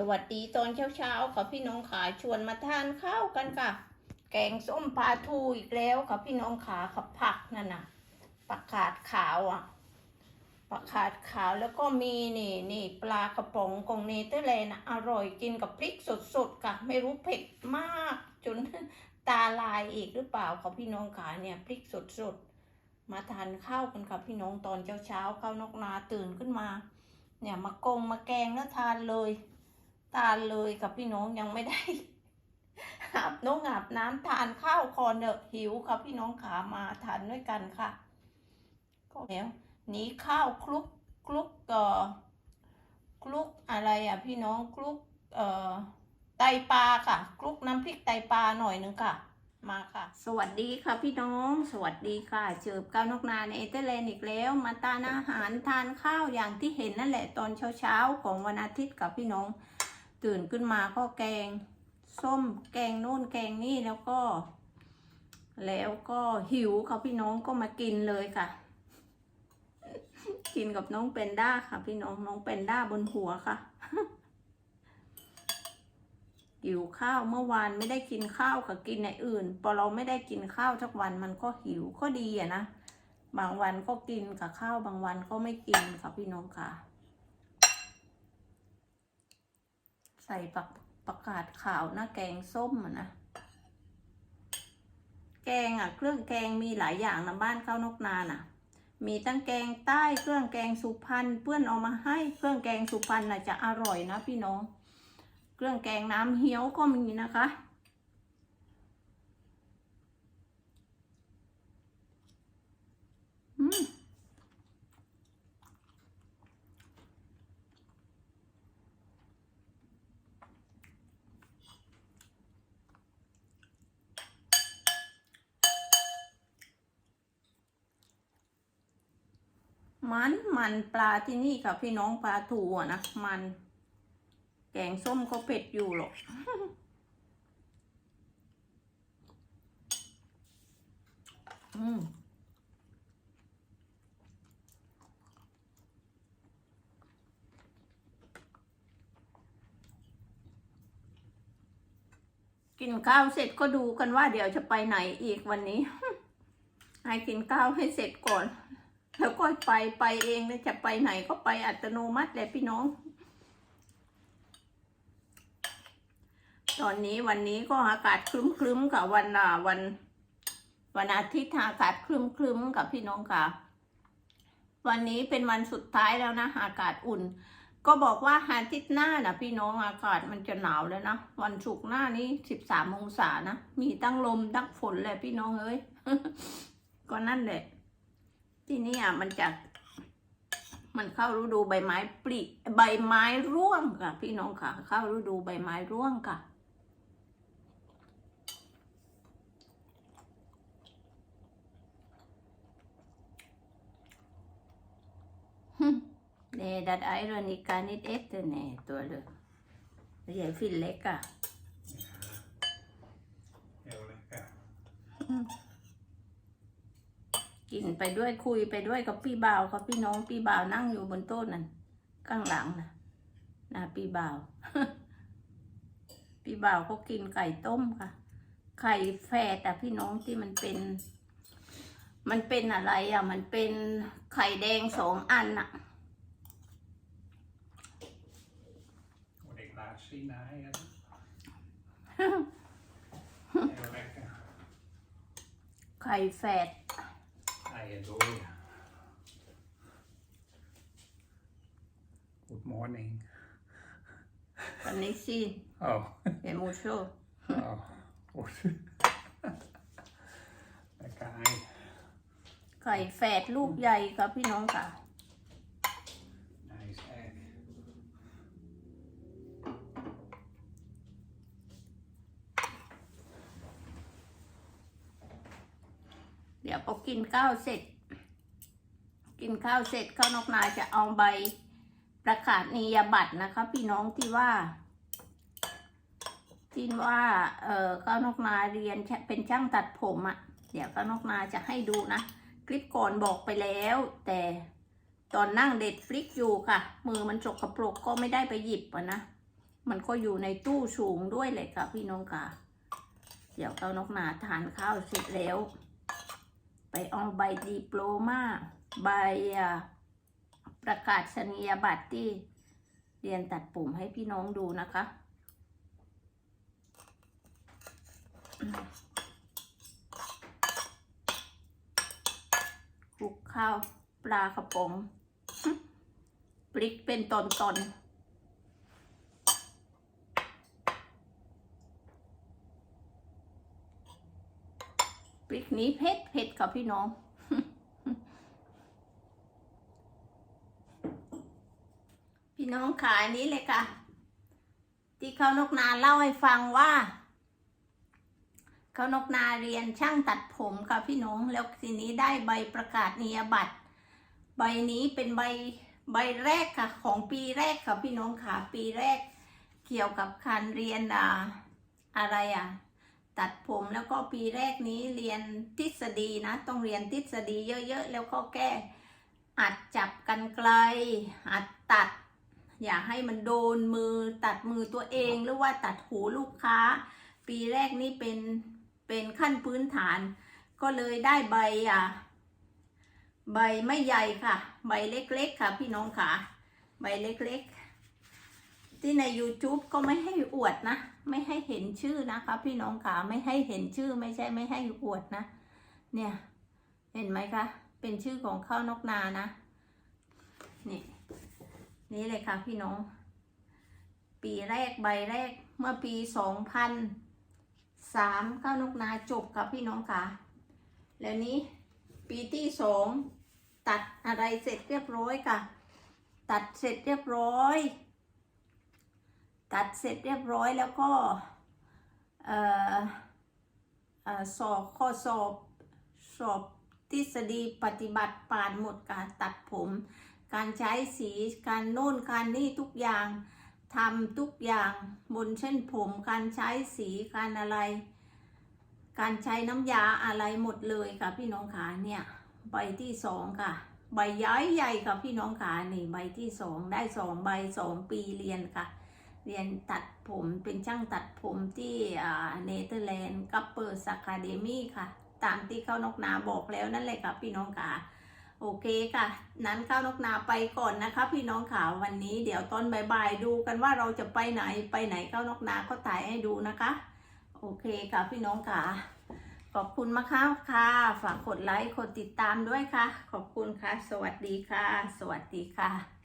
สวัสดีตอนเช้าๆค่ะพี่น้องขาชวนมาทานข้าวกันค่ะ แกงส้มปลาทูอีกแล้วค่ะพี่น้องขาขับผักนั่นน่ะผักขาดขาวอะผักขาดขาวแล้วก็มีนี่นี่ปลากระป๋องของเนเธอร์แลนด์น่ะอร่อยกินกับพริกสดๆค่ะ ไม่รู้เผ็ดมากจนตาลายอีกหรือเปล่าค่ะพี่น้องขาเนี่ยพริกสดๆมาทานข้าวกันค่ะพี่น้องตอนเช้าๆข้าวนอกนาตื่นขึ้นมา เนี่ยมากงมาแกงแล้วทานเลย ทานเลยกับพี่น้องยังไม่ได้อาบน้องอาบน้ำทานข้าวคอนเดอะหิวค่ะพี่น้องขามาทานด้วยกันค่ะ ก็แล้วนี้ข้าวคลุกคลุกเอ่อคลุกอะไรอะพี่น้องคลุกเอ่อไตปลาค่ะคลุกน้ำพริกไตปลาหน่อยหนึงค่ะ มาค่ะ สวัสดีค่ะพี่น้อง สวัสดีค่ะ เจอก้าวนกนาในเอเธอร์แลนอีกแล้ว มาทานอาหารทานข้าวอย่างที่เห็นนั่นแหละตอนเช้าๆของวันอาทิตย์กับพี่น้อง ตื่นขึ้นมาก็แกง ส้มแกงนู่นแกงนี่แล้วก็ แล้วก็หิวค่ะพี่น้องก็มากินเลยค่ะ กินกับน้องเป็นด้าค่ะ พี่น้องน้องเป็นด้าบนหัวค่ะหิวข้าวเมื่อวานไม่ได้กินข้าวค่ะกินในอื่น พอเราไม่ได้กินข้าวสักวันมันก็หิวก็ดีอะนะ บางวันก็กินกับข้าวบางวันก็ไม่กินค่ะพี่น้องค่ะ ใส่ปักประกาศขาวหน้าแกงส้มอะนะ แกงอะ เครื่องแกงมีหลายอย่างนะบ้านข้าวนกนาน่ะ มีตั้งแกงใต้เครื่องแกงสุพรรณเพื่อนเอามาให้เครื่องแกงสุพรรณน่ะจะอร่อยนะพี่น้อง เครื่องแกงน้ำเฮี้ยวก็มีนะคะ อืม มันมันปลาที่นี่ค่ะพี่น้องปลาถูอะนะมัน แกงส้มก็เผ็ดอยู่หรอกอืมกินข้าวเสร็จก็ดูกันว่าเดี๋ยวจะไปไหนอีกวันนี้ ให้กินข้าวให้เสร็จก่อน แล้วก็ไปไปเองแล้วจะไปไหนก็ไปอัตโนมัติแหละพี่น้อง ตอนนี้วันนี้ก็อากาศครึ้มๆกับวันอ่าวันวันอาทิตย์อากาศครึ้มๆกับพี่น้องค่ะ วันนี้เป็นวันสุดท้ายแล้วนะอากาศอุ่น ก็บอกว่าอาทิตย์หน้านะพี่น้องอากาศมันจะหนาวแล้วนะวันศุกร์หน้านี้สิบสามองศานะมีตั้งลมตั้งฝนแหละพี่น้องเอ้ยก็นั่นแหละ ที่นี่อะมันจะมันเข้าฤดูใบไม้ปลิใบไม้ร่วงค่ะ พี่น้องค่ะ เข้าฤดูใบไม้ร่วงค่ะ Nee, dat eieren ik kan niet eten, nee, door Jij vindt lekker. Heel lekker. กินไปด้วยคุยไปด้วยกับพี่บ่าวกับพี่น้องพี่บ่าวนั่งอยู่บนโต๊ะนั่นข้างหลังนะนะพี่บ่าว พี่บ่าวก็กินไก่ต้มค่ะ ไข่แฝดแต่พี่น้องที่มันเป็น มันเป็นอะไรอะ มันเป็นไข่แดงสองอันอะ Moet ik laten zien naar eieren. Heel lekker. ไข่แฝด Eierdooien. Good morning. วันนี้สิ Oh, เฮมูโช oh goed. lekker ei. ไข่แฝดลูกใหญ่ครับพี่น้องค่ะ พอกินข้าวเสร็จ กินข้าวเสร็จข้าวนกนาจะเอาใบประกาศนียบัตรนะคะ พี่น้องที่ว่าที่ว่าเออข้าวนกนาเรียนเป็นช่างตัดผมอะ่ะ เดี๋ยวข้าวนกนาจะให้ดูนะคลิปก่อนบอกไปแล้ว แต่ตอนนั่งเด็ดฟลิกอยู่ค่ะ มือมันจกกระปรกก็ไม่ได้ไปหยิบอะนะมันก็อยู่ในตู้สูงด้วยเลยค่ะพี่น้องค่ะ เดี๋ยวเอานกนาทานข้าวเสร็จแล้ว ไปเอาใบดีโปรมาใบประกาศนียบัตรที่เรียนตัดผมให้พี่น้องดูนะคะ คลุกข้าวปลากระป๋องพริกเป็นตอนๆ พริกนี้เผ็ดเผ็ดค่ะพี่น้อง พี่น้องขายนี้เลยค่ะ ที่เขานกนาเล่าให้ฟังว่า เขานกนาเรียนช่างตัดผมค่ะพี่น้องแล้วทีนี้ได้ใบประกาศนียบัตร ใบนี้เป็นใบใบแรกค่ะ ของปีแรกค่ะพี่น้องค่ะ ปีแรกเกี่ยวกับการเรียนอ่าอะไรอะ ตัดผมแล้วก็ปีแรกนี้เรียนทฤษฎีนะ ต้องเรียนทฤษฎีเยอะๆ แล้วก็แก้อัดจับกันไกล อัดตัด อย่าให้มันโดนมือตัดมือตัวเองหรือว่าตัดหูลูกค้า ปีแรกนี้เป็นเป็นขั้นพื้นฐาน ก็เลยได้ใบอะใบไม่ใหญ่ค่ะ ใบเล็กๆค่ะ พี่น้องค่ะ ใบเล็กๆ ที่ใน YouTube ก็ไม่ให้อวดนะ ไม่ให้เห็นชื่อนะคะ พี่น้องค่ะไม่ให้เห็นชื่อไม่ใช่ไม่ให้อวดนะ เนี่ย เห็นไหมคะ เป็นชื่อของข้าวนกนานะ นี่ นี่เลยค่ะพี่น้อง ปีแรกใบแรกเมื่อปีสองพันสามข้าวนกนาจบค่ะพี่น้องค่ะแล้วนี้ปีที่สองตัดอะไรเสร็จเรียบร้อยค่ะ ตัดเสร็จเรียบร้อย ตัดเสร็จเรียบร้อยแล้วก็สอบข้อสอบสอบทฤษฎีปฏิบัติผ่านหมดการตัดผม การใช้สีการโน่นการนี่ทุกอย่างทำทุกอย่างบนเส้นผม การใช้สีการอะไร การใช้น้ำยาอะไรหมดเลยค่ะพี่น้องขาเนี่ยใบที่สองค่ะ ใบย้ายใหญ่ค่ะพี่น้องขานี่ใบที่สองได้สองใบสองปีเรียนค่ะ เรียนตัดผมเป็นช่างตัดผมที่เนเธอร์แลนด์กัปเปอร์สคาเดมี่ค่ะ ตามที่เข้านกนาบอกแล้วนั่นเลยค่ะพี่น้องค่ะโอเคค่ะ นั้นเข้านกนาไปก่อนนะคะ พี่น้องค่ะวันนี้เดี๋ยวตอนบ่ายๆดูกันว่าเราจะไปไหนไปไหนเข้านกนาก็ถ่ายให้ดูนะคะ โอเคค่ะพี่น้องค่ะ ขอบคุณมากค่ะ ฝากกดไลค์กดติดตามด้วยค่ะ ขอบคุณค่ะ สวัสดีค่ะ สวัสดีค่ะ